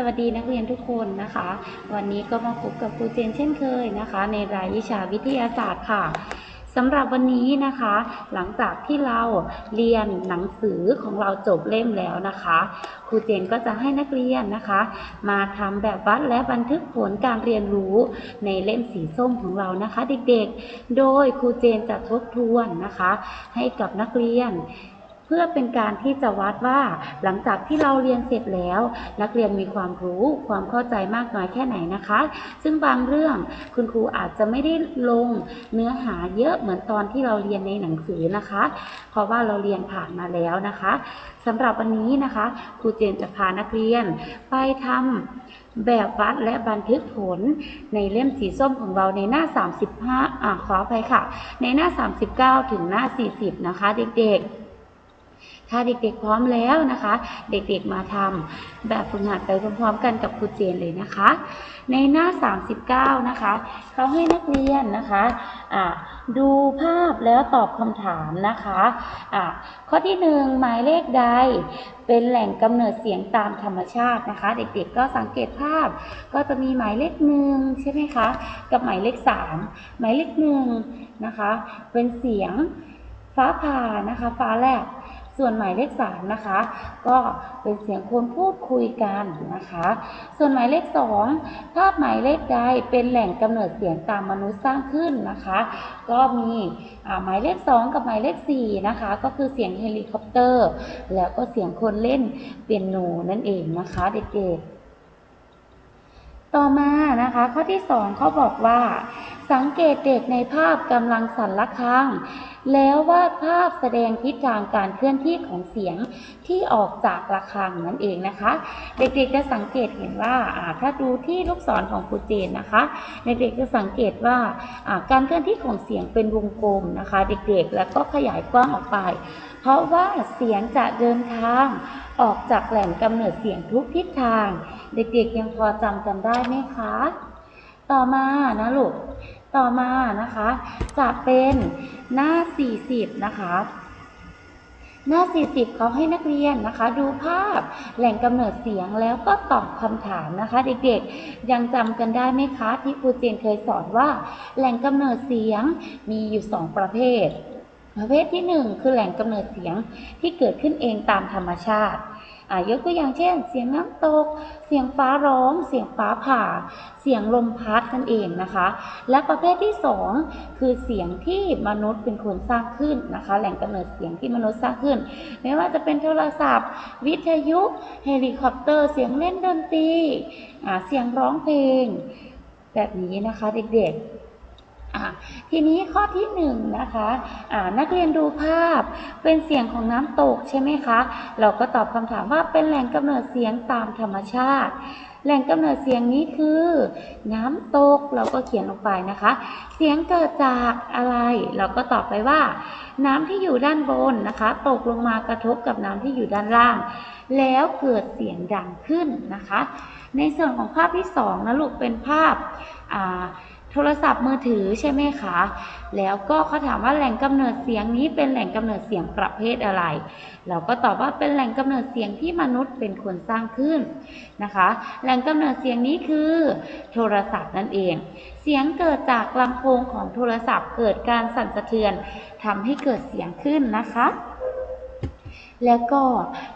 สวัสดีนักเรียนทุกคนนะคะ วันนี้ก็มาพบกับครูเจนเช่นเคยนะคะ ในรายวิชาวิทยาศาสตร์ค่ะสำหรับวันนี้นะคะ หลังจากที่เราเรียนหนังสือของเราจบเล่มแล้วนะคะครูเจนก็จะให้นักเรียนนะคะ มาทำแบบวัดและบันทึกผลการเรียนรู้ในเล่มสีส้มของเรานะคะ เด็กๆ โดยครูเจนจะทบทวนนะคะ ให้กับนักเรียน เพื่อเป็นการที่จะวัดว่าหลังจากที่เราเรียนเสร็จแล้ว นักเรียนมีความรู้ความเข้าใจมากน้อยแค่ไหนนะคะ ซึ่งบางเรื่องคุณครูอาจจะไม่ได้ลงเนื้อหาเยอะเหมือนตอนที่เราเรียนในหนังสือนะคะ เพราะว่าเราเรียนผ่านมาแล้วนะคะสำหรับวันนี้นะคะครูเจนจะพานักเรียน ไปทำแบบวัดและบันทึกผลในเล่มสีส้มของเราในหน้า 35อ่าขออภัยค่ะ ในหน้า 39 ถึงหน้า 40 นะคะเด็กๆ ถ้าเด็กๆพร้อมแล้วนะคะ เด็กๆมาทำแบบฝึกหัดไปพร้อมๆ กันกับครูเจนเลยนะคะ ในหน้า 39 นะคะเขาให้นักเรียนนะคะะดูภาพแล้วตอบคำถามนะคะะข้อที่ 1 หมายเลขใดเป็นแหล่งกำเนิดเสียงตามธรรมชาตินะคะ เด็กๆก็สังเกตภาพ ก็จะมีหมายเลขหนึ่งใช่ไหมคะกับหมายเลขสามหมายเลขหนึ่งนะคะ เป็นเสียงฟ้าผ่านะคะ ฟ้าแลบ ส่วนหมายเลขสามนะคะ ก็เป็นเสียงคนพูดคุยกันนะคะ ส่วนหมายเลขสองภาพหมายเลขใดเป็นแหล่งกำเนิดเสียงตามมนุษย์สร้างขึ้นนะคะ ก็มีหมายเลขสองกับหมายเลขสี่นะคะ ก็คือเสียงเฮลิคอปเตอร์ แล้วก็เสียงคนเล่นเปียโนนั่นเองนะคะเด็กๆต่อมานะคะข้อที่สองเขาบอกว่า สังเกตเด็กในภาพกำลังสั่นระฆัง แล้ววาดภาพแสดงทิศทางการเคลื่อนที่ของเสียงที่ออกจากระฆังนั่นเองนะคะ เด็กๆจะสังเกตเห็นว่าถ้าดูที่ลูกศรของครูเจนนะคะ เด็กๆจะสังเกตว่าอ่าการเคลื่อนที่ของเสียงเป็นวงกลมนะคะ เด็กๆแล้วก็ขยายกว้างออกไป เพราะว่าเสียงจะเดินทางออกจากแหล่งกำเนิดเสียงทุกทิศทาง เด็กๆยังพอจำกันได้ไหมคะ ต่อมานะลูก ต่อมานะคะ จะเป็นหน้า 40 นะคะหน้า 40 เขาให้นักเรียนนะคะ ดูภาพแหล่งกำเนิดเสียงแล้วก็ตอบคำถามนะคะ เด็กๆ ยังจำกันได้ไหมคะที่ครูเจนเคยสอนว่า แหล่งกำเนิดเสียงมีอยู่ 2 ประเภท ประเภทที่ 1 คือแหล่งกำเนิดเสียงที่เกิดขึ้นเองตามธรรมชาติ ยกตัวอย่างเช่น เสียงน้ำตก เสียงฟ้าร้อง เสียงฟ้าผ่า เสียงลมพัดนั่นเองนะคะ และประเภทที่ 2 คือเสียงที่มนุษย์เป็นคนสร้างขึ้นนะคะ แหล่งกำเนิดเสียงที่มนุษย์สร้างขึ้น ไม่ว่าจะเป็นโทรศัพท์ วิทยุเฮลิคอปเตอร์ เสียงเล่นดนตรีเสียงร้องเพลง แบบนี้นะคะเด็กๆ ทีนี้ข้อที่หนึ่งนะคะอ่านักเรียนดูภาพเป็นเสียงของน้ำตกใช่ไหมคะ เราก็ตอบคำถามว่าเป็นแหล่งกำเนิดเสียงตามธรรมชาติ แหล่งกำเนิดเสียงนี้คือ น้ำตกเราก็เขียนลงไปนะคะ เสียงเกิดจากอะไร เราก็ตอบไปว่า น้ำที่อยู่ด้านบนนะคะ ตกลงมากระทบกับน้ำที่อยู่ด้านล่าง แล้วเกิดเสียงดังขึ้นนะคะ ในส่วนของภาพที่สองนะลูกเป็นภาพ ทรศัพท์มือถือใช่ไหมคะ แล้วก็เขาถามว่าแหล่งกำเนิดเสียงนี้เป็นแหล่งกำเนิดเสียงประเภทอะไร เราก็ตอบว่าเป็นแหล่งกำเนิดเสียงที่มนุษย์เป็นคนสร้างขึ้นนะคะ แหล่งกำเนิดเสียงนี้คือโทรศัพท์นั่นเอง เสียงเกิดจากลำโพงของโทรศัพท์เกิดการสั่นสะเทือนทำให้เกิดเสียงขึ้นนะคะ แล้วก็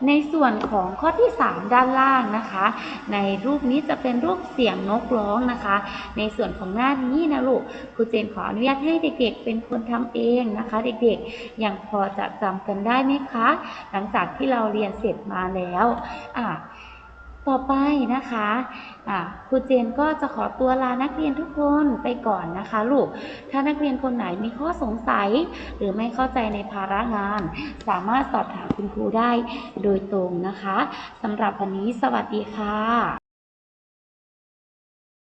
ในส่วนของข้อที่ 3 ด้านล่างนะคะ ในรูปนี้จะเป็นรูปเสียงนกร้องนะคะ ในส่วนของหน้านี้นะลูกครูเจนขออนุญาตให้เด็กๆ เป็นคนทำเองนะคะ เด็กๆยังพอจะจำกันได้ไหมคะ หลังจากที่เราเรียนเสร็จมาแล้วอะ ต่อไปนะคะครูเจนก็จะขอตัวลานักเรียนทุกคนไปก่อนนะคะลูก ถ้านักเรียนคนไหนมีข้อสงสัย หรือไม่เข้าใจในภาระงาน สามารถสอบถามคุณครูได้โดยตรงนะคะสำหรับวันนี้สวัสดีค่ะ